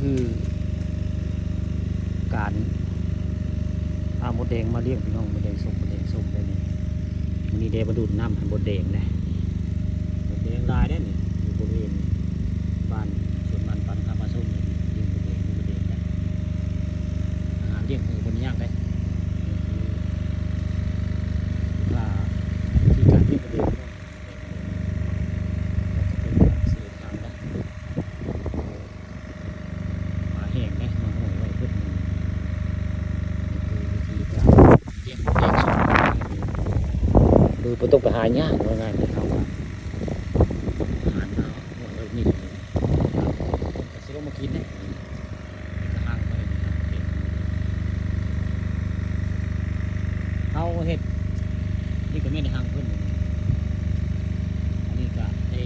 คือ การเอามดแดงมาเลี้ยงพี่น้องมดแดงส้มมดแดงส้มได้นี่มันนี่เดบดูดน้ำให้มดแดงนะมดแดงลายได้นี่อยู่บริเวณบ้านสวนบ้านปันข้ามาส้มเลยเลี้ยงมดแดงหมดแดงนะอาหารเลี้ยงคือบนยากได้นี่คือว่าที่การเลี้ยงมดแดงเนาะแล้วก็เป็นการสื่อทางนะเอามาแห้งนะมาโหยไว้เพื่อมันนี่คือวิธีการเลี้ยงมดแดงส้ม ดูบ่ต้องไปหายากว่าง่ายเลยเขาว่าอาหารเอาหมดเลยนี่เลยก็สิลงมากินนะนี่ก็ห่างไปเลยเอาเห็ดนี่ก็ไม่ได้ห่างเพิ่นอันนี้ก็ได้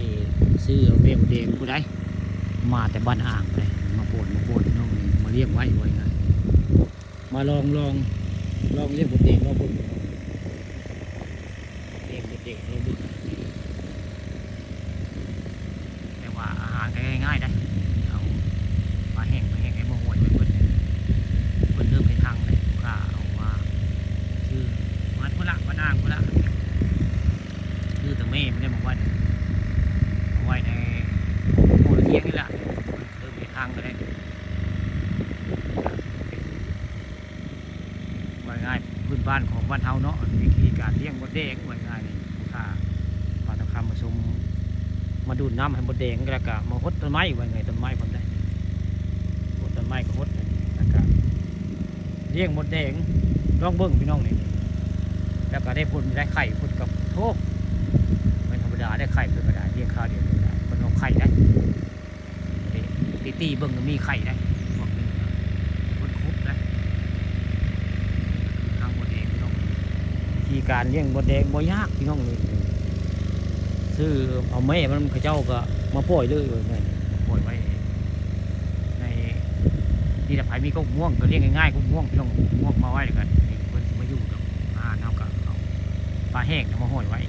ซื้อเบลเดงผู้ใดมาแต่บ้านอ่างเลยมาโปนมาโปนน้องนี่มาเลี้ยงไว้ไว้ไงมาลองลองลองเลี้ยงบดเดงลองบด เด็กเด็กๆเราดูแต่ว่าอาหารก็ง่ายๆได้เอามาแห้งมาแห้งให้โมาห่วยไว้เพิ่นเพิ่นเริ่มให้ทางเลยข้าเอามาชื่อมันพุ่นละมันอ่างพุละชื่อแต่แม่ไม่ได้มาไว้เอาไว้ในโหระเทียงนี่แหละเริ่มให้ทางก็ได้ว่าง่ายพื้นบ้านของบ้านเฮาเนาะวิธีการเลี้ยงมดแดงว่าง่ายนี่ข้าปลาตะคำมาชม มาดูดน้ำให้มดแดงแล้วก็มาหดต้นไม้ว่าไงต้นไม้ผมได้หดต้นไม้ก็หดแล้วก็เลี้ยงมดแดงลองเบิ้งพี่น้องนี่แล้วก็ได้ผลได้ไข่ผลกับโทษเป็นธรรมดาได้ไข่เป็นธรรมดาเลี้ยงข้าวเดียวเป็นธรรมดาคนเอาไข่ได้ตีตีเบิ้งมีไข่ได้กนี้นะคนคุบนะทางมดแดงพี่การเลี้ยงมดแดงบ่ยากพี่น้องเลย ซื้อเอาแม่มันเขาเจ้าก็มาปล่อยเลยว่าไงปล่อยไว้ในที่ตะไคร้มีก็ม่วงก็เลี้ยงง่ายๆก็ม่วงพี่น้องม่วงมาไว้เลยกันนี่เพิ่นมาอยู่กับอาหารเอากับเอาปลาแห้งมาห้อยไว้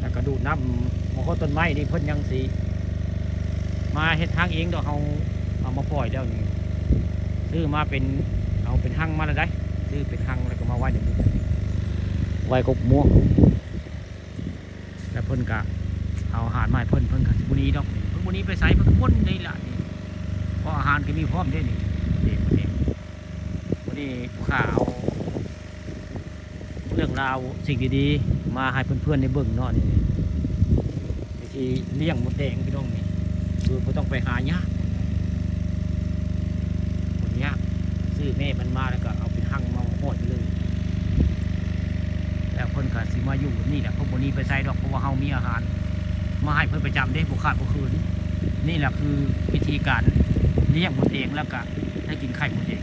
แล้วก็ดูน้ำมาข้อต้นไม้นี่เพิ่นยังสีมาเฮ็ดทางเองดอกเอาเอามาปล่อยแล้วนี่ซื้อมาเป็นเอาเป็นหั่งมาแล้วได้ซื้อเป็นหังแล้วก็มาไว้เดี๋ยวนี้ไว้กบม่วง เพิ่นก็เอาอาหารมาให้เพิ่นเพิ่นก็สิบุนี้ดอกเพิ่นบุนี้ไปใส่เพิ่นก็พ่นได้ละนี่เพราะอาหารก็มีพร้อมได้นี่เด็กเด็กวันนี้ผู้ข่าเอาเรื่องราวสิ่งดีๆมาให้เพื่อนๆในเบิ่งเนาะนี่วิธีเลี้ยงมดแดงพี่น้องนี่คือบ่ต้องไปหายากคนยากซื้อแม่มันมาแล้วก็เอาเป็นหั่งมาโหดเลย พิ่นก็สิมาอยู่นี่แหละเพราะบนี้ไปใส่ดอกเพราะว่าเฮามีอาหาร มาให้เพิ่นประจำได้บ่ขาดบ่คืนนี่แหละคือวิธีการเลี้ยงมดเองแล้วก็ได้กินไข่มดเอง